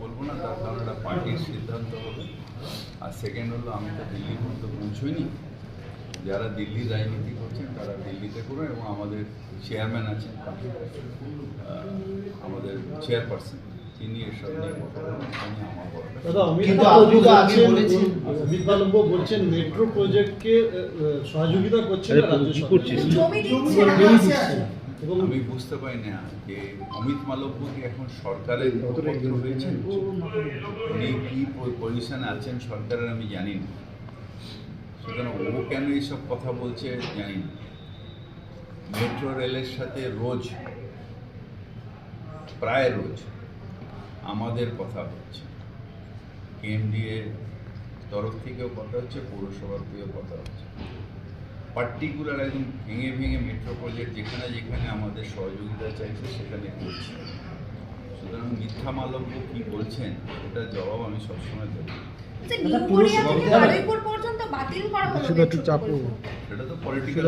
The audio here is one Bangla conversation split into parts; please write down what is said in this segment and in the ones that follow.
বলব না তার কারণ এটা পার্টির সিদ্ধান্ত হবে। আর সেকেন্ড হলো আমি তো দিল্লি পর্যন্ত পৌঁছইনি। যারা দিল্লি রাজনীতি করছেন তারা দিল্লিতে করুন এবং আমাদের চেয়ারম্যান আছেন আমাদের চেয়ারপারসন তিনি এসব নিয়ে কথা বলেন তিনি আমার বলছেন- মেট্রো প্রজেক্টকে সহযোগিতা করছে আমি বুঝতে পারি না যে অমিত মালব্য কি এখন সরকারের উনি কি পজিশনে আছেন সরকারের আমি জানি না। সুতরাং ও কেন এইসব কথা বলছে জানি না। মেট্রো রেলের সাথে রোজ প্রায় রোজ আমাদের কথা হচ্ছে। কেএমডিএ তরফ থেকেও কথা হচ্ছে পৌরসভার থেকেও কথা হচ্ছে। পার্টিকুলার একদম ভেঙে ভেঙে মেট্রো প্রজেক্ট যেখানে যেখানে আমাদের সহযোগিতা চাইছে সেখানে করছে। সুতরাং মিথ্যা মালব্য কী বলছেন ওটার জবাব আমি সবসময় দেবো। আচ্ছা, সেটা তো পলিটিক্যাল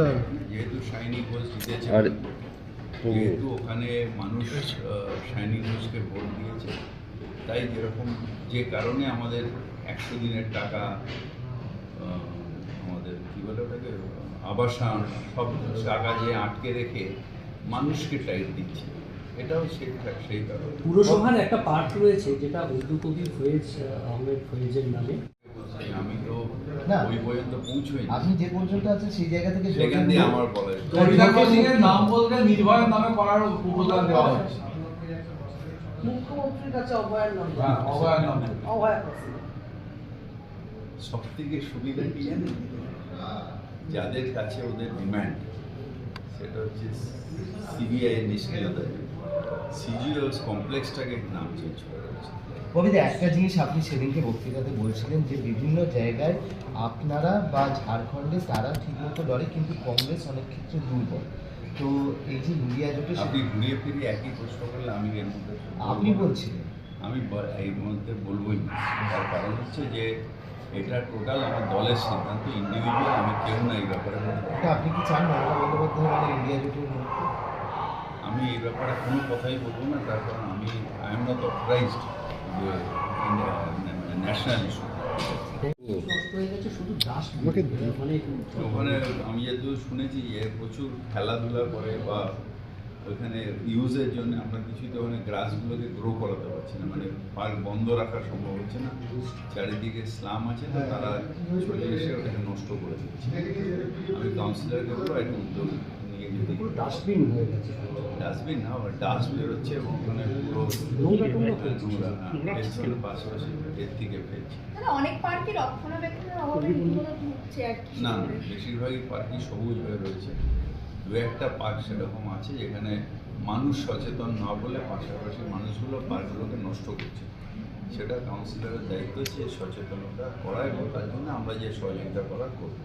যেহেতু শাইনি ঘোষ জিতেছে। যেহেতু ওখানে মানুষ শাইনি ঘোষকে ভোট দিয়েছে তাই যেরকম যে কারণে আমাদের একশো দিনের টাকা আমাদের কী বলে ওটাকে আবাসন সব টাকা যে আটকে রেখে মানুষকে টাইট দিচ্ছে। এটাও সেই সেই কারণ। পুরসভার একটা পার্ট রয়েছে যেটা উর্দু কবি ফয়েজ আহমেদ ফয়েজের নামে। আমি তো ওই পর্যন্ত পৌঁছই আপনি যে পর্যন্ত আছেন সেই জায়গা থেকে সেখান দিয়ে আমার বলা এর নাম বলতে নির্ভয়ের নামে করার প্রপোজাল দেওয়া হচ্ছে মুখ্যমন্ত্রীর কাছে অভয়ের নাম। হ্যাঁ, অভয়ের নাম। অভয় সব থেকে সুবিধা কি জানেন? যাদের কাছে ওদের ডিম্যান্ড সেটা হচ্ছে সিবিআই নিষ্ক্রিয়তা। সিজিও কমপ্লেক্সটাকে নাম চেঞ্জ করা হয়েছে। কবিতা একটা জিনিস আপনি সেদিনকে বক্তৃতাতে বলছিলেন যে বিভিন্ন জায়গায় আপনারা বা ঝাড়খণ্ডে তারা ঠিকমতো লড়ে কিন্তু কংগ্রেস অনেক ক্ষেত্রে দুর্বল। তো এই যে মিডিয়া জোটে আপনি ঘুরিয়ে ফিরিয়ে একই প্রশ্ন করলে আমি এর মধ্যে আপনি বলছিলেন। আমি এর মধ্যে বলবোই না। তার কারণ হচ্ছে যে এটা টোটাল আমার দলের সিদ্ধান্ত ইন্ডিভিজুয়াল আমি কেউ না এই ব্যাপারে আপনি কি চান মমতা বন্দ্যোপাধ্যায় মানে ইন্ডিয়া জোটের আমি এই ব্যাপারে কোনো কথাই বলব না তার কারণ আমি আই এম নট অথরাইজড যে ন্যাশনাল ইস্যু গেছে শুধু মানে ওখানে আমি যেহেতু শুনেছি যে প্রচুর খেলাধুলা করে বা ওখানে ইউজের জন্য আমরা কিছুতে ওখানে গ্রাসগুলোকে গ্রো করাতে পারছি না মানে পার্ক বন্ধ রাখা সম্ভব হচ্ছে না। চারিদিকে স্লাম আছে তো তারা চলে এসে ওটাকে নষ্ট করে দিচ্ছে। আমি কাউন্সিলরকে বলব একটা উদ্যোগ নিয়ে যদি ডাস্টবিন হয়ে গেছে। ডাস্টবিন না ডাস্ট বেরোচ্ছে এবং ওখানে পুরো নোংরা টোংরা। নোংরা ডেস্কের পাশাপাশি এর থেকে ফেলছে। অনেক রক্ষণাবেক্ষণের অভাবে না না বেশিরভাগই পার্কই সবুজ হয়ে রয়েছে। দু একটা পার্ক সেরকম আছে যেখানে মানুষ সচেতন না বলে পাশাপাশি মানুষগুলো পার্কগুলোকে নষ্ট করছে। সেটা কাউন্সিলরের দায়িত্ব যে সচেতনতা করা এবং তার জন্য আমরা যে সহযোগিতা করা করব।